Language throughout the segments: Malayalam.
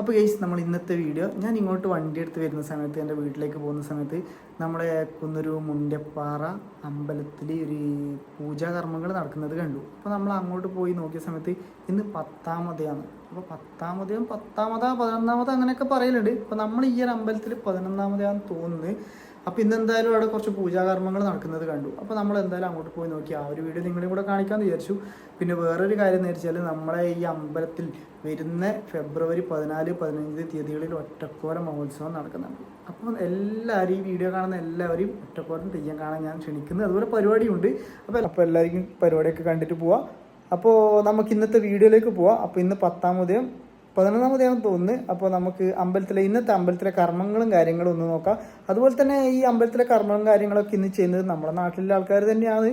അപ്പോൾ ഗൈസ് നമ്മൾ ഇന്നത്തെ വീഡിയോ ഞാൻ ഇങ്ങോട്ട് വണ്ടി എടുത്ത് വരുന്ന സമയത്ത് എന്റെ വീട്ടിലേക്ക് പോകുന്ന സമയത്ത് നമ്മളെ കുന്നൊരു മുണ്ടപ്പാറ അമ്പലത്തിൽ ഒരു പൂജാകർമ്മങ്ങൾ നടക്കുന്നത് കണ്ടു. അപ്പോൾ നമ്മൾ അങ്ങോട്ട് പോയി നോക്കിയ സമയത്ത് ഇന്ന് പത്താമതയാണ്. അപ്പോൾ പത്താമതയും പത്താമതാ പതിനൊന്നാമത് അങ്ങനെയൊക്കെ പറയലുണ്ട്. അപ്പോൾ നമ്മൾ ഈ ഒരു അമ്പലത്തിൽ പതിനൊന്നാമതാന്ന് തോന്നുന്നത് അപ്പോൾ ഇന്ന് എന്തായാലും അവിടെ കുറച്ച് പൂജാകർമ്മങ്ങൾ നടക്കുന്നത് കണ്ടു. അപ്പോൾ നമ്മൾ എന്തായാലും അങ്ങോട്ട് പോയി നോക്കി. ആ ഒരു വീഡിയോ നിങ്ങളെ കൂടെ കാണിക്കാമെന്ന് വിചാരിച്ചു. പിന്നെ വേറൊരു കാര്യം എന്ന് വെച്ചാൽ നമ്മളെ ഈ അമ്പലത്തിൽ വരുന്ന ഫെബ്രുവരി പതിനാല് പതിനഞ്ച് തീയതികളിൽ ഒറ്റക്കോര മഹോത്സവം നടക്കുന്നുണ്ട്. അപ്പോൾ എല്ലാവരും ഈ വീഡിയോ കാണുന്ന എല്ലാവരെയും ഒറ്റക്കോരം തെയ്യം കാണാൻ ഞാൻ ക്ഷണിക്കുന്നു. അതുപോലെ പരിപാടിയുണ്ട്. അപ്പോൾ അപ്പോൾ എല്ലാവർക്കും പരിപാടിയൊക്കെ കണ്ടിട്ട് പോവാം. അപ്പോൾ നമുക്ക് ഇന്നത്തെ വീഡിയോയിലേക്ക് പോവാം. അപ്പോൾ ഇന്ന് പത്താമതയും പതിനൊന്നാമതെയാണെന്ന് തോന്നുന്നു. അപ്പോൾ നമുക്ക് അമ്പലത്തിലെ ഇന്നത്തെ അമ്പലത്തിലെ കർമ്മങ്ങളും കാര്യങ്ങളും ഒന്ന് നോക്കാം. അതുപോലെ തന്നെ ഈ അമ്പലത്തിലെ കർമ്മങ്ങളും കാര്യങ്ങളൊക്കെ ഇന്ന് ചെയ്യുന്നത് നമ്മുടെ നാട്ടിലെ ആൾക്കാർ തന്നെയാണ്.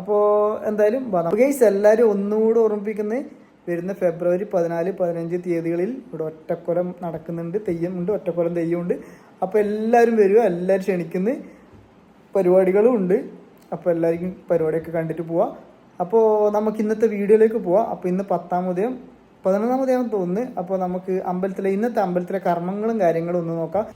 അപ്പോൾ എന്തായാലും ഗൈസ് എല്ലാവരും ഒന്നുകൂടെ ഓർമ്മിപ്പിക്കുന്നത് വരുന്ന ഫെബ്രുവരി പതിനാല് പതിനഞ്ച് തീയതികളിൽ ഇവിടെ ഒറ്റക്കൊലം നടക്കുന്നുണ്ട്. തെയ്യമുണ്ട് ഒറ്റക്കൊലം തെയ്യമുണ്ട്. അപ്പോൾ എല്ലാവരും വരിക എല്ലാവരും ക്ഷണിക്കുന്ന. പരിപാടികളും ഉണ്ട്. അപ്പോൾ എല്ലാവർക്കും പരിപാടിയൊക്കെ കണ്ടിട്ട് പോവാം. അപ്പോൾ നമുക്ക് ഇന്നത്തെ വീഡിയോയിലേക്ക് പോവാം. അപ്പോൾ ഇന്ന് പത്താമതയും പതിനൊന്നാമതെയാണെന്ന് തോന്നുന്നു. അപ്പോൾ നമുക്ക് അമ്പലത്തിലെ ഇന്നത്തെ അമ്പലത്തിലെ കർമ്മങ്ങളും കാര്യങ്ങളും ഒന്ന് നോക്കാം.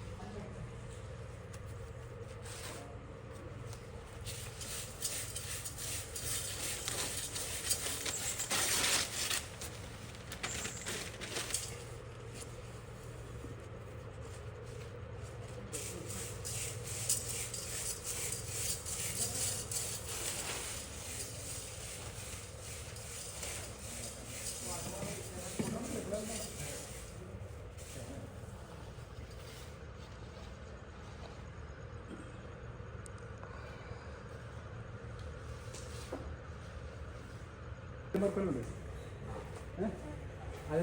അത്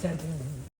sentence